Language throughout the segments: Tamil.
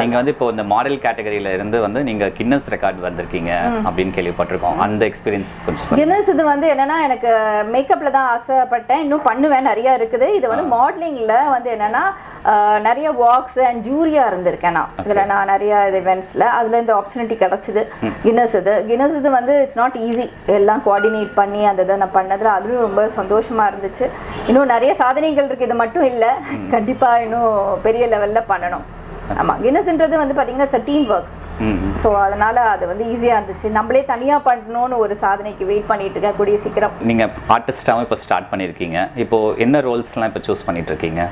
நீங்க வந்து இப்போ இந்த மாடல் கேட்டகரியில இருந்து வந்து நீங்க கின்னஸ் ரெக்கார்ட் வந்திருக்கீங்க அப்படின்னு கேள்விப்பட்டிருக்கோம். அந்த எக்ஸ்பீரியன்ஸ் கொஞ்சம். கின்னஸ் இது வந்து என்னன்னா எனக்கு மேக்கப்பில் தான் ஆசைப்பட்டேன். இன்னும் பண்ணுவேன் நிறைய இருக்குது. இது வந்து மாடலிங்கில் வந்து என்னன்னா நிறைய வாக்ஸ் அண்ட் ஜூரியா இருந்திருக்கேன் நான். இதில் நான் நிறைய இவெண்ட்ஸில் அதில் இந்த ஆப்பர்ச்சுனிட்டி கிடச்சிது. கின்னஸ் இது. கின்னஸ் இது வந்து இட்ஸ் நாட் ஈஸி எல்லாம் கோஆர்டினேட் பண்ணி அந்த இதை நான் பண்ணதில் அதுவும் ரொம்ப சந்தோஷமா இருந்துச்சு. இன்னும் நிறைய சாதனைகள் இருக்குது இது மட்டும் இல்லை. கண்டிப்பாக இன்னும் பெரிய லெவலில் பண்ணணும். ஆமாம் கின்னஸ்ன்றது வந்து பார்த்தீங்கன்னா இட்ஸ் டீம் ஒர்க். ஸோ அதனால அது வந்து ஈஸியாக இருந்துச்சு. நம்மளே தனியாக பண்ணணும்னு ஒரு சாதனைக்கு வெயிட் பண்ணிட்டு இருக்கேன் கூடிய சீக்கிரம். நீங்க ஆர்டிஸ்டாவும் இப்போ ஸ்டார்ட் பண்ணியிருக்கீங்க. இப்போ என்ன ரோல்ஸ்லாம் இப்போ சூஸ் பண்ணிட்டு இருக்கீங்க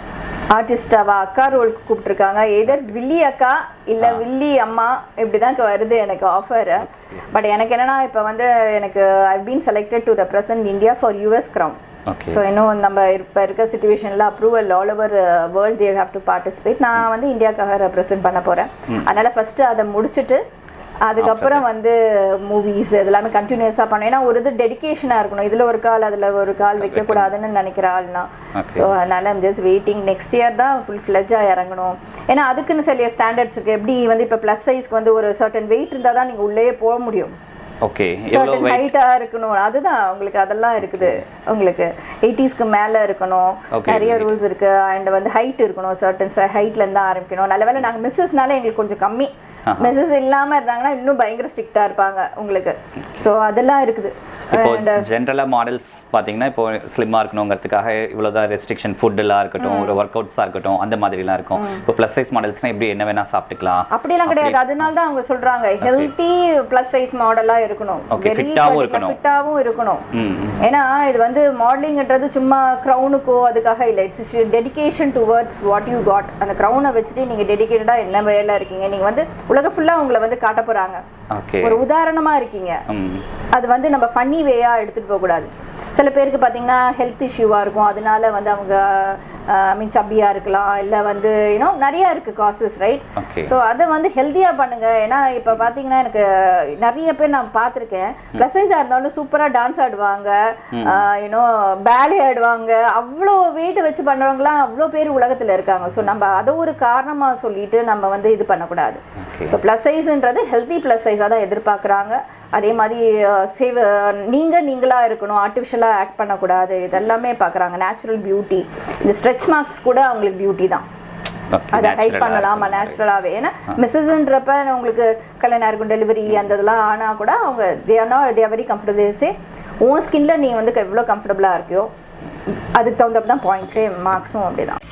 ஆர்டிஸ்டாவா அக்கா ரோலுக்கு கூப்பிட்டுருக்காங்க. எதர் வில்லி அக்கா இல்லை வில்லி அம்மா இப்படி தான் வருது எனக்கு ஆஃபர் பட் எனக்கு என்னன்னா இப்போ வந்து எனக்கு I been selected to represent India for US crown okay so இன்னும் நம்ம இப்போ இருக்க சுச்சுவேஷனில் approval all over world they have to participate நான் வந்து இந்தியாக்காக ரெப்ரசென்ட் பண்ண போகிறேன் அதனால் ஃபஸ்ட்டு அதை முடிச்சுட்டு அதுக்கப்புறம் வந்து மூவிஸ் இதெல்லாமே கண்டினியூஸாக பண்ணணும். ஏன்னா ஒரு இது டெடிகேஷனாக இருக்கணும். இதில் ஒரு கால் அதில் ஒரு கால் வைக்கக்கூடாதுன்னு நினைக்கிற ஆள்னா. ஸோ அதனால் ஜஸ்ட் வெயிட்டிங் நெக்ஸ்ட் இயர் தான் ஃபுல் ஃப்ளெஜாக இறங்கணும். ஏன்னா அதுக்குன்னு சில ஸ்டாண்டர்ட்ஸ் இருக்குது எப்படி வந்து இப்போ ப்ளஸ் சைஸ்க்கு வந்து ஒரு சர்டன் வெயிட் இருந்தால் தான் நீங்கள் உள்ளே போக முடியும். ஓகே சர்டன் ஹைட்டாக இருக்கணும். அதுதான் உங்களுக்கு அதெல்லாம் இருக்குது. உங்களுக்கு எயிட்டிஸ்க்கு மேலே இருக்கணும். நிறைய ரூல்ஸ் இருக்கு. அண்ட் வந்து ஹைட் இருக்கணும். சர்டன் ஹைட்ல இருந்து ஆரம்பிக்கணும். நல்ல வேளை நாங்கள் மிஸ்ஸஸ்னால எங்களுக்கு கொஞ்சம் கம்மி. மிஸ்ஸஸ் இல்லாம இருந்தாங்கன்னா இன்னும் பயங்கர ஸ்ட்ரிக்டா இருப்பாங்க உங்களுக்கு. ஸோ அதெல்லாம் இருக்குது. இப்போ ஜென்ரலாக மாடல்ஸ் பார்த்தீங்கன்னா இப்போ ஸ்லிம்மாக இருக்கணுங்கிறதுக்காக இவ்வளோதான் ரெஸ்ட்ரிக்ஷன் ஃபுட்டெல்லாம் இருக்கட்டும் ஒரு ஒர்க் அவுட்ஸாக இருக்கட்டும் அந்த மாதிரிலாம் இருக்கும். இப்போ ப்ளஸ் சைஸ் மாடல்ஸ்னால் எப்படி என்ன வேணால் சாப்பிட்டுக்கலாம். அப்படியெல்லாம் கிடையாது. அதனால தான் அவங்க சொல்றாங்க. ஹெல்த்தி ப்ளஸ் சைஸ் மாடலா இருக்கணும். Fit-ஆவும் இருக்கணும். ஃபிட்டாகவும் இருக்கணும். ஏன்னா இது வந்து மாடலிங்ன்றது சும்மா க்ரௌனுக்கோ அதுக்காக இல்லை. It's dedication towards what you got அந்த க்ரௌனை வச்சுட்டு நீங்கள் டெடிகேட்டடாக என்ன வேலை இருக்கீங்க? நீங்கள் வந்து உலக ஃபுல்லாக உங்களை வந்து காட்ட போகிறாங்க ஓகே ஒரு உதாரணமாக இருக்கீங்க. அது வந்து நம்ம ஃபன்னி வேயாக எடுத்துகிட்டு போகக்கூடாது சில பேருக்கு பார்த்தீங்கன்னா ஹெல்த் இஷ்யூவாக இருக்கும். அதனால வந்து அவங்க ஐ மீன் சப்பியாக இருக்கலாம். இல்லை வந்து யூனோ நிறையா இருக்குது காசஸ் ரைட் ஸோ அதை வந்து ஹெல்த்தியாக பண்ணுங்க. ஏன்னா இப்போ பார்த்தீங்கன்னா எனக்கு நிறைய பேர் நான் பார்த்துருக்கேன். ப்ளஸ் சைஸாக இருந்தாலும் சூப்பராக டான்ஸ் ஆடுவாங்க. யூனோ பேலே ஆடுவாங்க. அவ்வளோ வெயிட் வச்சு பண்ணுறவங்களாம் அவ்வளோ பேர் உலகத்தில் இருக்காங்க. ஸோ நம்ம அதை ஒரு காரணமாக சொல்லிட்டு நம்ம வந்து இது பண்ணக்கூடாது. ஸோ ப்ளஸ் சைஸ்ன்றது ஹெல்த்தி ப்ளஸ் சைஸாக தான் எதிர்பார்க்குறாங்க. அதே மாதிரி சேவ் நீங்கள் நீங்களாக இருக்கணும் ஆர்டிஃபிஷியலாக ஆக்ட் பண்ணக்கூடாது. இதெல்லாமே பார்க்குறாங்க. நேச்சுரல் பியூட்டி இந்த ஸ்ட்ரெச் மார்க்ஸ் கூட அவங்களுக்கு பியூட்டி தான். அதை ஹைட் பண்ணலாமா? நேச்சுரலாகவே ஏன்னா மிஸ்ஸஸ்ன்றப்ப உங்களுக்கு கல்யாணம் இருக்கும் டெலிவரி அந்த இதெல்லாம் ஆனால் கூட அவங்க they are not they very comfortable say உன் ஸ்கின்ல நீ வந்து எவ்வளோ கம்ஃபர்டபுளாக இருக்கியோ அதுக்கு தகுந்தப்ப தான் பாயிண்ட்ஸே மார்க்ஸும் அப்படி தான்